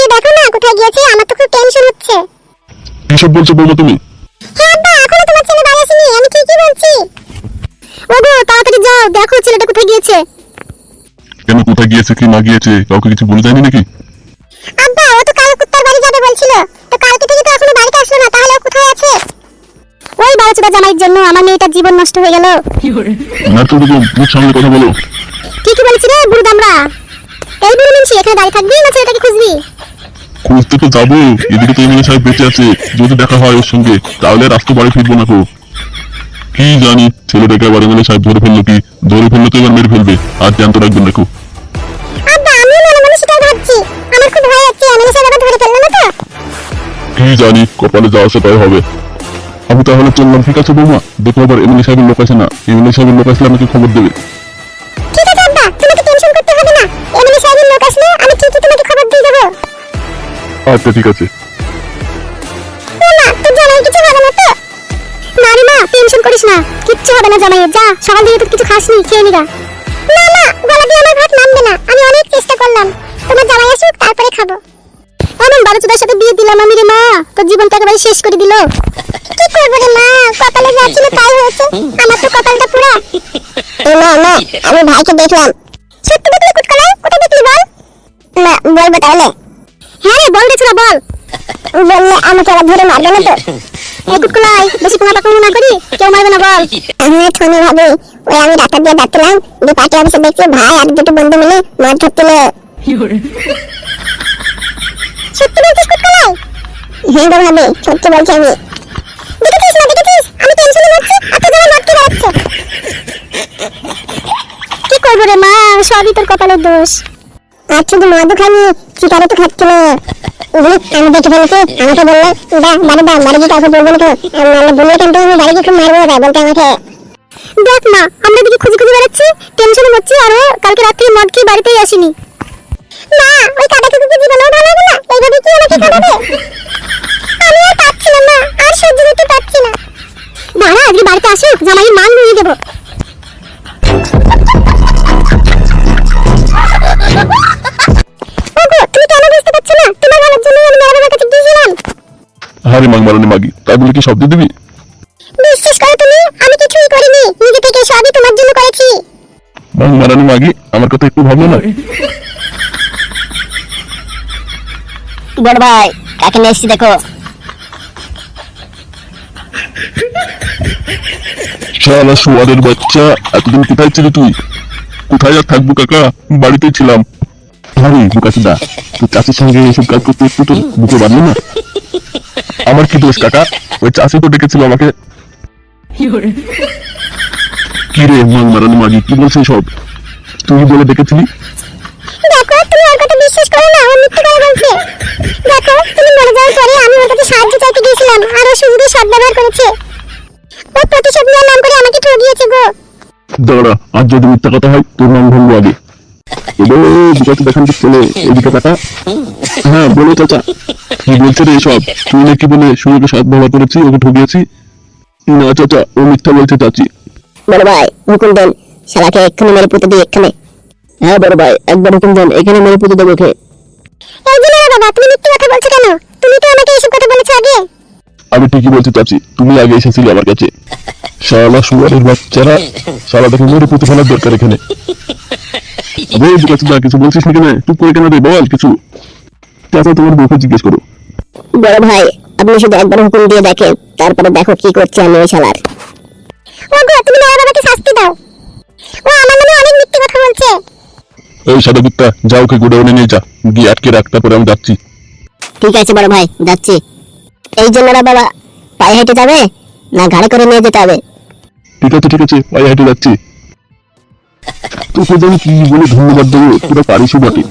গিয়ে দেখো না কোথায় গিয়েছে? আমার তো খুব টেনশন হচ্ছে। কিসব বলছো বৌমা তুমি? হ্যাঁ আব্বা এখনও তোমার ছেলে বাড়ি আসেনি আমি ঠিকই বলছি। ওগো তাড়াতাড়ি যাও দেখো ছেলেটা কোথায় গিয়েছে। কেন কোথায় গিয়েছে কি না গিয়েছে কাউকে কিছু বলে যায়নি নাকি? আব্বা ও তো কাল কুত্তার বাড়ি যাবে বলছিল। তো কালকে থেকে তো এখনও বাড়িতে আসলো না তাহলে ও কোথায় আছে? ওই বারোচোদা জামাইয়ের জন্য আমার মেয়েটার জীবন নষ্ট হয়ে গেল। নারকেল দেখো মুখ সামনে কথা বলো। ঠিকই বলেছি রে বুড়ো দামরা এই বুড়ো মিনছি এখানে দাঁড়িয়ে থাকবি না ছেলেটাকে খুঁজবি? খুঁজতে তো যাব এদিকে তো এমএলএ সাহেব বেঁচে আছে যদি দেখা হয় ওর সঙ্গে তাহলে আর আসতে বাড়ি ফিরবো না কো কি জানি ছেলেটাকে আবার এমএলএ সাহেব ধরে ফেলল কি ধরে ফেলল তো এবার মেরে ফেলবে আর জ্যান্ত রাখবেন খুব। না কি জানি কপালে যাওয়া সেটাই হবে। আমি তাহলে চললাম ঠিক আছে বৌমা? দেখো আবার এমএলএ সাহেবের লোক আছে না এমএলএ সাহেবের লোক আসলে আমাকে খবর দেবে। আচ্ছা ঠিক আছে। না তোর জামাই কিছু হবে না তো? না রে মা টেনশন করিস না। কিচ্ছু হবে না জামাই যা সকাল থেকে তো কিছু খাসনি খেয়ে নিগা না না গলা দিয়ে আমার ভাত নামবে না আমি অনেক চেষ্টা করলাম। তোমার জামাই আসুক তারপরে খাব। এমন বারোচোদার সাথে বিয়ে দিলাম আমি রে মা তোর জীবনটা একেবারে শেষ করে দিল। কি করব রে মা কপালে যা ছিল তাই হয়েছে আমার তো কপালটা পুরা। না না আমি ভাইকে দেখলাম। সত্যি দেখলি কুটকলাই কোথায় দেখলি বল? না বলব তাহলে। হ্যাঁ বল রে ছোড়া বল বললে আমাকে আবার ধরে মারবে না তো? কুটকলাই বেশি পোঙা পাকানো না করি কেউ মারবে না বল। আমি থনি ভাবি ওই আমি ডাক্তার দিয়ে ডাকলাম দিয়ে পার্টি অফিসে দেখছি ভাই আর দুটো বন্ধু মিলে মদ ধরছিল। সত্যি বলছিস কুটকলাই হ্যাঁ গো ভাবি সত্যি বলছি আমি। দেখেছিস না দেখেছিস? আমি টেনশনে মরছি আর তোর জামাই মদ বেড়াচ্ছে। কি করব রে মা? সবই তোর কপালের দোষ। আর শুধু মধু খাইনি চিকারও তো খাচ্ছিল উনি আমি দেখে ফেলেছি আমাকে বলল দা বাড়ি দা বাড়ি গিয়ে কাউকে বলব না তো। বললে কিন্তু আমি বাড়ি গিয়ে খুব মারবো তাই বলতে আমাকে। দেখ মা আমরা এদিকে খুঁজে খুঁজে বেড়াচ্ছি টেনশনে হচ্ছে আর কালকে রাত্রে মদ খেয়ে বাড়িতেই আসেনি। না ওই কাদা কুকুরকে জীবনেও ভালো হবে না। এইভাবে কি আমাকে খাওয়াবে আমি আর পাচ্ছি না মা আর সহ্য করতে পারছি না। দাঁড়া আজকে বাড়িতে আসুক জামাইয়ের মান নিয়ে দেবো। আরে মাং মারানি মাগি তাই বলে কি শব্দ দিবি? বিশ্বাস করো তুমি আমি কিছুই করিনি নিজে থেকে সবই তোমার জন্য করেছি। মাং মারানি মাগি আমার কথা একটু ভাবলো না? বড় ভাই কাকে নিয়ে এসছি দেখো। শালা সোয়ারের বাচ্চা এতদিন কোথায় ছিলি তুই? কোথায় আর থাকব কাকা? বাড়িতেই ছিলাম। আরে বুকাসুদা তোর চাষির সঙ্গে এসব কাজ করতে একটু তোর বুকে বাঁধলো না? আমার কি দোষ কাকা? ওই চাষি তো ডেকেছিল আমাকে। কি রে মাং মারানি মাগি কি বলছে সব? তুই বলে ডেকেছিলি? দেখো তুমি ওর কথা বিশ্বাস করো না ও মিথ্যে করে বলছে। দেখো তুমি মরে যাওয়ার পরে আমি ওর কাছে সাহায্য চাইতে গিয়েছিলাম আর ও শুধু সদ্ব্যবহার করেছে। ও প্রতিশোধ নেওয়ার নাম করে আমাকে ঠকিয়েছে গো। দাঁড়া আর যদি মিথ্যা কথা হয় তোর নাম ভঙ্গ আগে। দেখান এদিকে হ্যাঁ বলো চাচা। কি বলছে রে এসব? তুই নাকি বলে সুযোগে সাত ব্যবহার করেছি ওকে ঠকিয়েছি না চাচা ও মিথ্যা বলছে চাচি। বড় ভাই হুকুম দেন। শালাকে এক্ষুনি মেরে পুঁতে দিই এখানে হ্যাঁ বড় ভাই একবার হুকুম দেন এখানে মেরে পুঁতে দেবো ওকে। এই যে না বাবা তুমি মিথ্যে কথা বলছো কেন? তুমি তো আমাকে এইসব কথা বলেছ আগে। আমি ঠিকই বলছি চাচি তুমি আগে এসেছিলে আমার কাছে। শালা সুয়ারের বাচ্চারা শালা দেখে মেরে পুঁতে ফেলার দরকার এখানে। কিছু বলছিস না? কেন চুপ করে কেন রে? বল কিছু। চাচা তোমার বউকে জিজ্ঞেস করো। বড় ভাই আপনি শুধু একবার হুকুম দিয়ে দেখেন তারপরে দেখো কি করছে আমি ওই শালার। ওগো তুমি মেয়ের বাবাকে শাস্তি দাও। ও আমার নামে অনেক মিথ্যে কথা বলছে। এই সাদা কুত্তা যা ওকে গোডাউনে নিয়ে যা। গিয়ে আটকে রাখ তারপরে আমি যাচ্ছি। ঠিক আছে বড় ভাই যাচ্ছি। এই জন্য না বাবা পায়ে হেঁটে যাবে না গাড়ি করে নিয়ে যেতে হবে? ঠিক আছে ঠিক আছে পায়ে হেঁটে যাচ্ছি। তোকে কি বলে ধন্যবাদ দেবো? পারিসও বটে।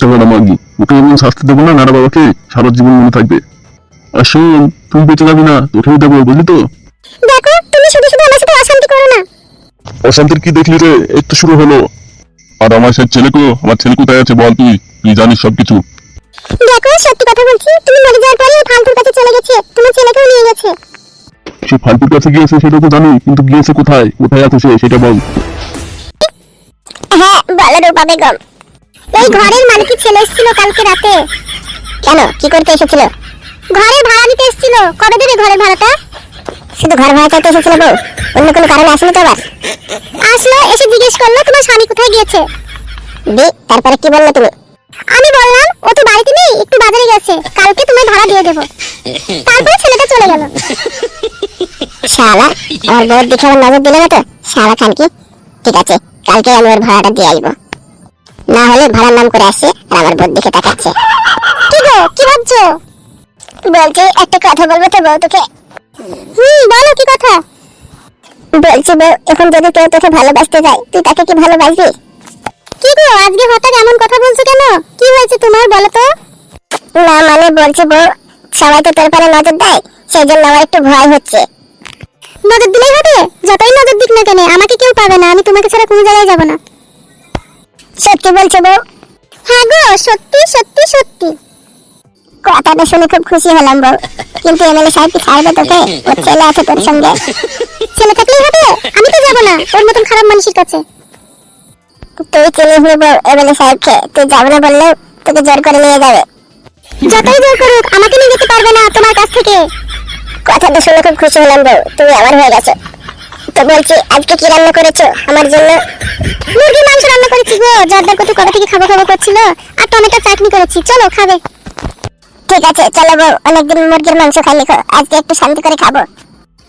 দেবো না? মাগি। ওকে এমন শাস্তি দেবো না নারা বাবাকে। সারা জীবন মনে থাকবে। আর শোন তুই বেঁচে যাবি না তোকেও দেবো বুঝলি তো? দেখো তুমি শুধু শুধু আমার সাথে অশান্তি করো না। অশান্তির কি দেখলি রে? এই তো শুরু হলো। আর আমার সেই ছেলেকে আমার ছেলে কোথায় আছে বল তুই? তুই জানিস সবকিছু। দেখো সত্যি কথা বলছি তুমি মরে যাওয়ার পরে ফালতুর কাছে চলে গেছে। তোমার ছেলেকেও নিয়ে গেছে। সে ফালতুর কাছে গিয়েছে সেটা তো জানি কিন্তু গিয়েছে কোথায়? কোথায় আছে সে? সেটা বল। হ্যাঁ বলো বেগম এই ঘরের ছেলে এসেছিল কালকে রাতে। কেন? কি করতে এসেছিল? ঘরের ভাড়া নিতে এসেছিল। কবে দেবে ঘরের ভাড়াটা? শুধু ঘর ভাড়া চাইতে এসেছিল বউ অন্য কোনো কারণে আসেনি তো আবার। আসলো, এসে জিজ্ঞেস করল, তোমার স্বামী কোথায় গিয়েছে? দি, তারপরে কি বলল তুমি? আমি বললাম ও তো বাড়িতে নেই একটু বাজারে গেছে কালকে তোমায় ভাড়া দিয়ে দেবো। তারপরে ছেলেটা চলে গেল। শালা আমার বউর দিকে আমার নজর দিলে না তো? শালা খান কি? ঠিক আছে কালকে আমি ওর ভাড়াটা দিয়ে আসব না হলে ভাড়ার নাম করে আসছে আর আমার বউর দিকে তাকাচ্ছে। কি গো কি ভাবছ? বলছি একটা কথা বলব তো বউ তোকে। হুম বলো কি কথা? বলছি বউ এখন যদি কেউ তোকে ভালোবাসতে যায় তুই তাকে কি ভালোবাসবি? কি গো আজকে হঠাৎ এমন কথা বলছো কেন? কি হয়েছে তোমার বলো তো। না মানে বলছি বউ সবাই তো তোর পারে নজর দেয় সেই জন্য আমার একটু ভয় হচ্ছে। নজর দিলেই হবে? যতই নজর দিক না কেন আমাকে কেউ পাবে না আমি তোমাকে ছাড়া কোনো জায়গায় যাব না। সত্যি বলছো বউ? হ্যাঁ গো সত্যি সত্যি সত্যি। কথাটা শুনে খুব খুশি হলাম বউ কিন্তু এমএলএ সাহেব কি ছাড়বে তোকে? ওর ছেলে আছে তোর সঙ্গে। ছেলে থাকলেই হবে? আমি তো যাব না ওর মতন খারাপ মানুষের কাছে। তুই চলে বউ এমএলএ সাহেবকে। তুই যাবে না বললেও তোকে জোর করে নিয়ে যাবে। যতই জোর করুক আমাকে নিয়ে যেতে পারবে না তোমার কাছ থেকে। কথাটা শুনে খুব খুশি হলাম বউ তুমি আমার হয়ে গেছো। তো বলছি আজকে কি রান্না করেছ আমার জন্য? মুরগির মাংস রান্না করেছি গো জর্দার কত কবে থেকে খাব খাব করছিল আর টমেটো চাটনি করেছি। চলো খাবে। ঠিক আছে চলো বউ অনেকদিন মুরগির মাংস খাইনি আজকে একটু শান্তি করে খাব।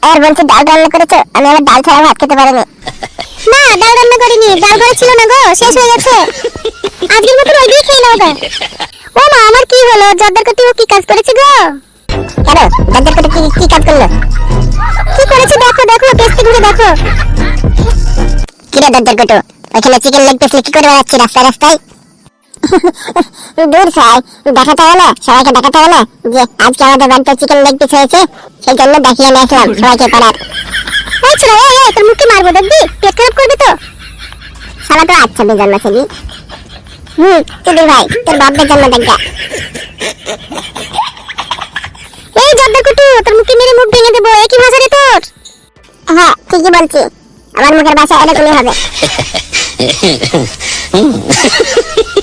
আর বলছি ডাল রান্না করেছ? আমি আবার ডাল ছাড়া ভাত খেতে পারিনি। না ডাল রান্না করিনি ডাল ঘরে ছিল না গো শেষ হয়ে গেছে। আজকের মতো ওই দিয়ে খেয়ে নাও। ও মা আমার কি হলো? জর্দার কতি ও কি কাজ করেছে গো? কেন? জর্দার কতি কি কি কাজ করল? কি করেছে দেখো দেখো টেস্টে ঘুরে দেখো। কি রে জর্দার কত ওইখানে চিকেন লেগ পিস কি করে বেড়াচ্ছি রাস্তায় রাস্তায়? দূর সাই দেখাতে না সবাইকে দেখাতে না যে আজকে আমাদের বাড়িতে চিকেন লেগ পিস হয়েছে, সেই জন্য দেখিয়ে নিয়ে আসলাম সবাইকে পাড়ার। তোর মুখে মারবো, দেখবি? পেট খারাপ করবে তো। শালা তো আচ্ছা বেজন্মা হুম ভাই, তোর বাপের জন্য দেখা এই জর্দা কুটু, তোর মুখে মেরে মুখ ভেঙে দেবো, একই ভাষা রে তোর। হ্যাঁ ঠিকই বলছি, আমার মুখের ভাষা এরকমই হবে।